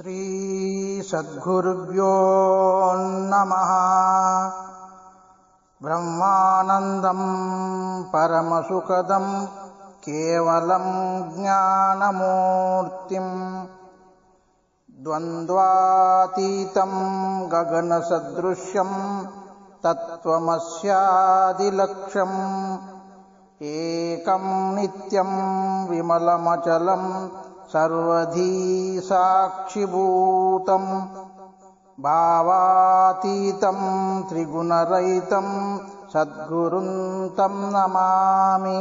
श्रीसद्गुरुभ्यो नमः। ब्रह्मानन्दं परमसुखदं केवलं ज्ञानमूर्तिम् द्वन्द्वातीतं गगनसदृश्यं तत्त्वमस्यादिलक्ष्यम्। एकं नित्यं विमलमचलं सर्वधी साक्षिभूतं भावातीतं त्रिगुणरहितं సద్గురుం తం నమామి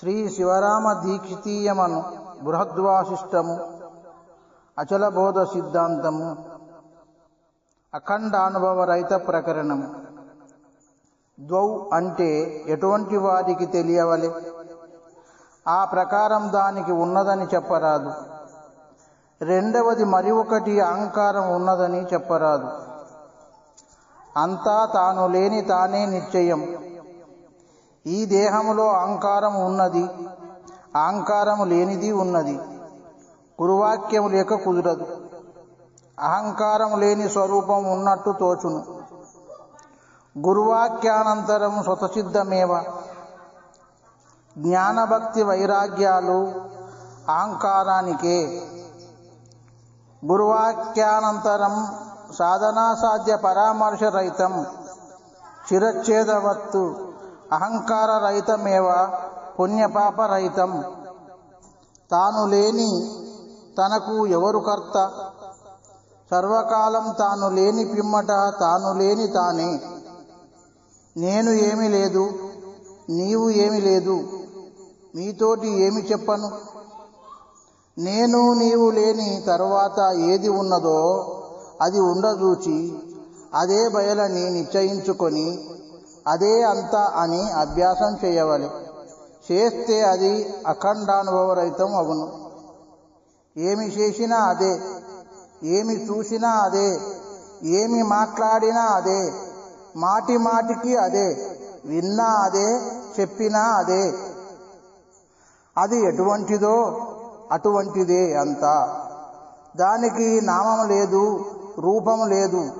శ్రీ శివరామ దీక్షితీయమను బృహద్వాసిష్టము అచల బోధ సిద్ధాంతము అఖండానుభవ రహిత ప్రకరణము ద్వౌ అంటే ఎటువంటి వారికి తెలియవలె ఆ ప్రకారం దానికి ఉన్నదని చెప్పరాదు. రెండవది మరి ఒకటి అహంకారం ఉన్నదని చెప్పరాదు. అంతా తాను లేని తానే నిశ్చయం. ఈ దేహములో అహంకారం ఉన్నది అహంకారం లేనిది ఉన్నది. గురువాక్యం లేక కుదరదు. అహంకారం లేని స్వరూపం ఉన్నట్టు తోచును. గురువాక్యానంతరం స్వతసిద్ధమేవ? జ్ఞానభక్తి వైరాగ్యాలు అహంకారానికే గురువాక్యానంతరం సాధనాసాధ్య పరామర్శరహితం చిరచ్ఛేదవత్తు అహంకారరహితమేవ పుణ్యపాపరహితం తాను లేని తనకు ఎవరు కర్త? సర్వకాలం తాను లేని పిమ్మట తాను లేని తానే. నేను ఏమి లేదు నీవు ఏమి లేదు. మీతోటి ఏమి చెప్పను? నేను నీవు లేని తర్వాత ఏది ఉన్నదో అది ఉండదూచి అదే బయలని నిశ్చయించుకొని అదే అంత అని అభ్యాసం చేయవాలి. చేస్తే అది అఖండానుభవరహితం అవును. ఏమి చేసినా అదే ఏమి చూసినా అదే ఏమి మాట్లాడినా అదే మాటి మాటికి అదే విన్నా అదే చెప్పినా అదే అది ఎటువంటిదో అటువంటిదే అంతా. దానికి నామం లేదు రూపం లేదు.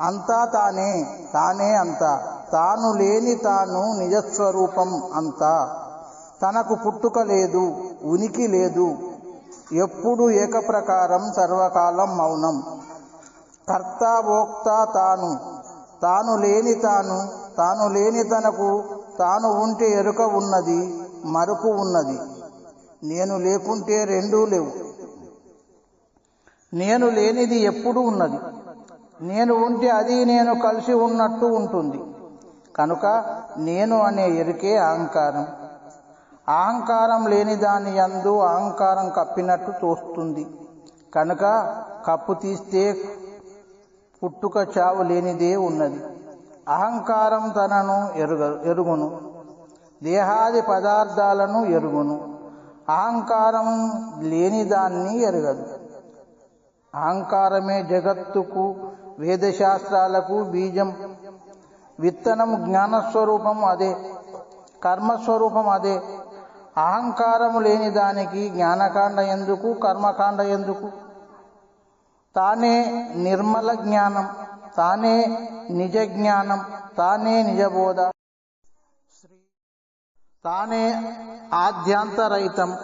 అంతా తానే తానే అంతా. తాను లేని తాను నిజస్వరూపం అంతా. తనకు పుట్టుక లేదు ఉనికి లేదు. ఎప్పుడు ఏకప్రకారం సర్వకాలం మౌనం. కర్త భోక్త తాను. తాను లేని తాను తాను లేని తనకు తాను ఉంటే ఎరుక ఉన్నది. మరుపు ఉన్నది. నేను లేకుంటే రెండూ లేవు. నేను లేనిది ఎప్పుడు ఉన్నది. నేను ఉంటే అది నేను కలిసి ఉన్నట్టు ఉంటుంది. కనుక నేను అనే ఎరుకే అహంకారం. అహంకారం లేని దాని అందు అహంకారం కప్పినట్టు తోస్తుంది. కనుక కప్పు తీస్తే పుట్టుక చావు లేనిదే ఉన్నది. అహంకారం తనను ఎరుగ ఎరుగును. దేహాది పదార్థాలను ఎరుగును. అహంకారం లేని దాన్ని ఎరగదు. అహంకారమే జగత్తుకు వేదశాస్త్రాలకు బీజం. విత్తనం జ్ఞానస్వరూపం అదే కర్మస్వరూపం అదే. అహంకారము లేని దానికి జ్ఞానకాండ ఎందుకు కర్మకాండ ఎందుకు? తానే నిర్మల జ్ఞానం తానే నిజ జ్ఞానం తానే నిజబోధ. తానే ఆద్యాంతరహితం.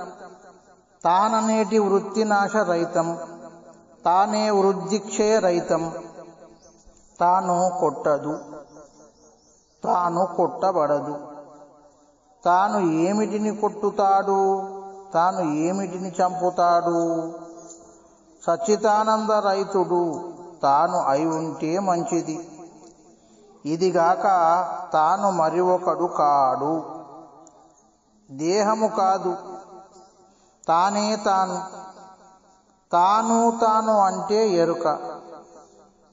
తాననేటి వృత్తినాశ రహితం తానే వృద్ధిక్షయ రహితం తాను కొట్టదు. తాను కొట్టబడదు. తాను ఏమిటిని కొట్టుతాడు? తాను ఏమిటిని చంపుతాడు? సచ్చితానంద రైతుడు తాను అయి ఉంటే మంచిది. ఇదిగాక తాను మరి ఒకడు కాడు. దేహము కాదు. తానే తాను. తాను తాను అంటే ఎరుక.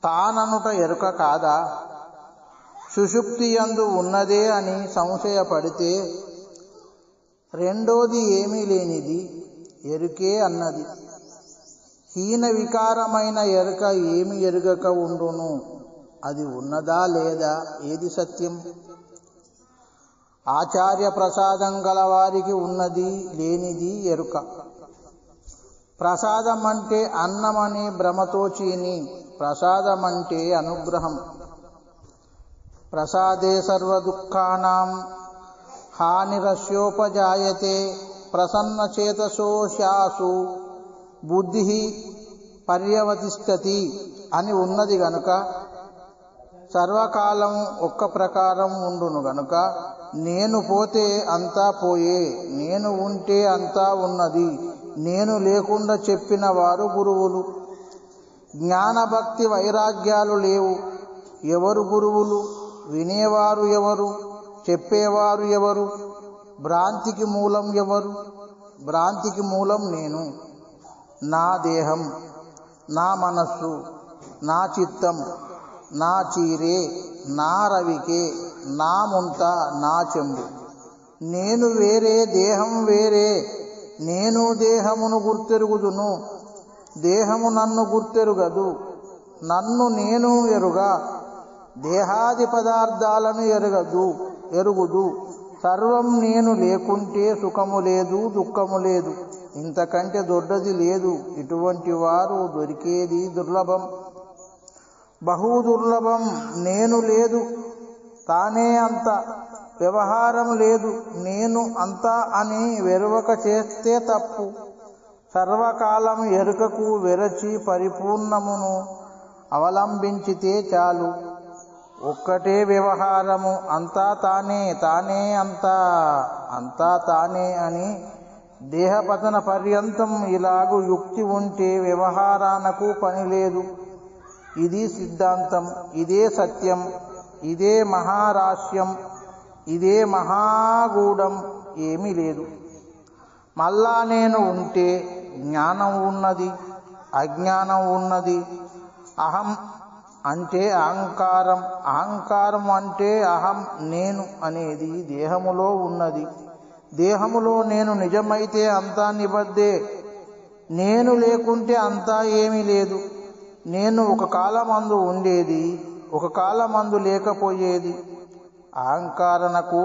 తాననుట ఎరుక కాదా? సుషుప్తియందు ఉన్నదే అని సంశయపడితే రెండోది ఏమీ లేనిది ఎరుకే అన్నది. హీన వికారమైన ఎరుక ఏమి ఎరుగక ఉండును? అది ఉన్నదా లేదా? ఏది సత్యం? ఆచార్య ప్రసాదం గల వారికి ఉన్నది లేనిది ఎరుక. ప్రసాదం అంటే అన్నమని భ్రమతో చీని ప్రసాదం అంటే అనుగ్రహం. ప్రసాదే సర్వదుఃఖానాం హానిరస్యోపజాయతే ప్రసన్నచేతసో శాసు బుద్ధి పర్యవతిష్టతి అని ఉన్నది గనుక సర్వకాలం ఒక్క ప్రకారం ఉండును గనుక నేను పోతే అంతా పోయే నేను ఉంటే అంతా ఉన్నది. నేను లేకుండా చెప్పిన వారు గురువులు. జ్ఞానభక్తి వైరాగ్యాలు లేవు. ఎవరు గురువులు? వినేవారు ఎవరు? చెప్పేవారు ఎవరు? భ్రాంతికి మూలం ఎవరు? భ్రాంతికి మూలం నేను. నా దేహం నా మనస్సు నా చిత్తం నా చీరే నా రవికే. నా ముంత నా చెంబు. నేను వేరే దేహం వేరే. నేను దేహమును గుర్తెరుగుదును. దేహము నన్ను గుర్తెరుగదు. నన్ను నేను ఎరుగా. దేహాది పదార్థాలను ఎరగదు ఎరుగుదు. సర్వం నేను లేకుంటే సుఖము లేదు దుఃఖము లేదు. ఇంతకంటే దొడ్డది లేదు. ఇటువంటి వారు దొరికేది దుర్లభం. బహు దుర్లభం. నేను లేదు. తానే అంత వ్యవహారం లేదు నేను అంతా అని వెరువక చేస్తే తప్పు. సర్వకాలం ఎరుకకు వెరచి పరిపూర్ణమును అవలంబించితే చాలు. ఒక్కటే వ్యవహారము అంతా తానే తానే అంతా అంతా తానే అని దేహపతన పర్యంతం ఇలాగు యుక్తి ఉంటే వ్యవహారానకు పని లేదు. ఇది సిద్ధాంతం ఇదే సత్యం. ఇదే మహారాస్యం ఇదే మహాగూఢం ఏమీ లేదు. మళ్ళా నేను ఉంటే జ్ఞానం ఉన్నది అజ్ఞానం ఉన్నది. అహం అంటే అహంకారం అహంకారం అంటే అహం నేను అనేది దేహములో ఉన్నది. దేహములో నేను నిజమైతే అంతా నిబద్దే నేను లేకుంటే అంతా ఏమీ లేదు. నేను ఒక కాలమందు ఉండేది ఒక కాలమందు లేకపోయేది. అహంకారణకు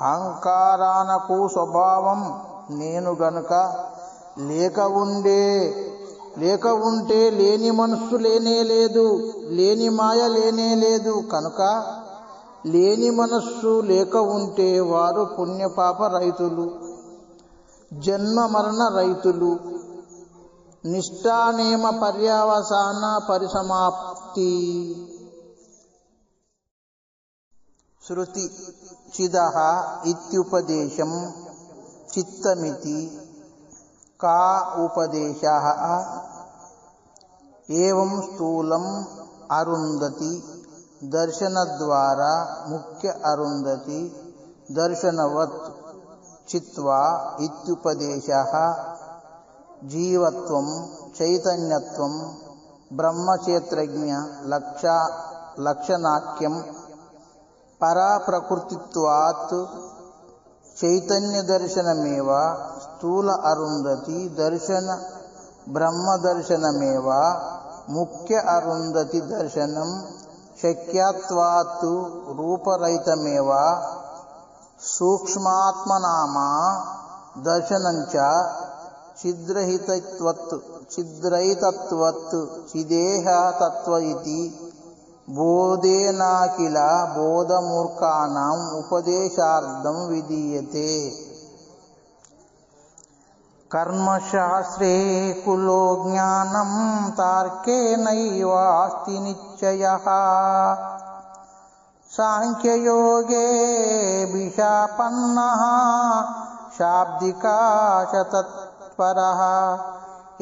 అహంకారానకు స్వభావం నేను గనుక లేక ఉండే లేక ఉంటే లేని మనస్సు లేనే లేదు లేని మాయ లేనే లేదు కనుక లేని మనస్సు లేక ఉంటే వారు పుణ్యపాప రైతులు జన్మ మరణ రైతులు. నిష్ఠానేమ పర్యావసాన పరిసమాప్తి. श्रुति चिदः इत्युपदेशं चित्तमिति का उपदेशः? एवं स्थूलम् अरुन्धति दर्शनद्वारा मुख्य अरुन्धति दर्शनवत् चित्वा इत्युपदेशः? जीवत्वं, चैतन्यत्वं ब्रह्मक्षेत्रज्ञ लक्षा, लक्षणाख्यं పరాప్రకృతిత్వాత్ చైతన్య దర్శనమేవ స్థూల అరుంధతి దర్శన బ్రహ్మదర్శనమేవ ముఖ్య అరుంధతి దర్శనం శక్యత్వాత్ రూపరహితమేవ సూక్ష్మాత్మనామా దర్శనంచ ఛిద్రహితత్వత్ ఛిద్రహితత్వత్ చిదేహ తత్వ ఇది बोधेना किल बोधमूर्खा उपदेशार्धम विधीये कर्मशास्त्रे कुलो ज्ञान ज्ञानं तार्केणैवास्ति निश्चयः। साङ्ख्ययोगे विशापन्नः शाब्दिकाशतत्परः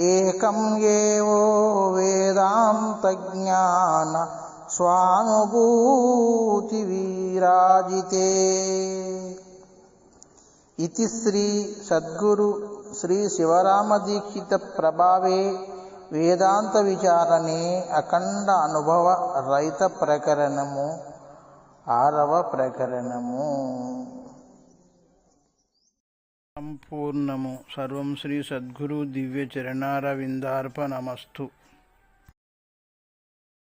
एकम् एवो वेदान्तज्ञान స్వానుభూతి వీరాజితే ఇది శ్రీ సద్గురు శ్రీ శివరామదీక్షిత ప్రభావే వేదాంత విచారణే అఖండ అనుభవ రహిత ప్రకరణము ఆరవ ప్రకరణము. సంపూర్ణము. సర్వం శ్రీ సద్గురు దివ్య చరణారవిందార్పణమస్తు.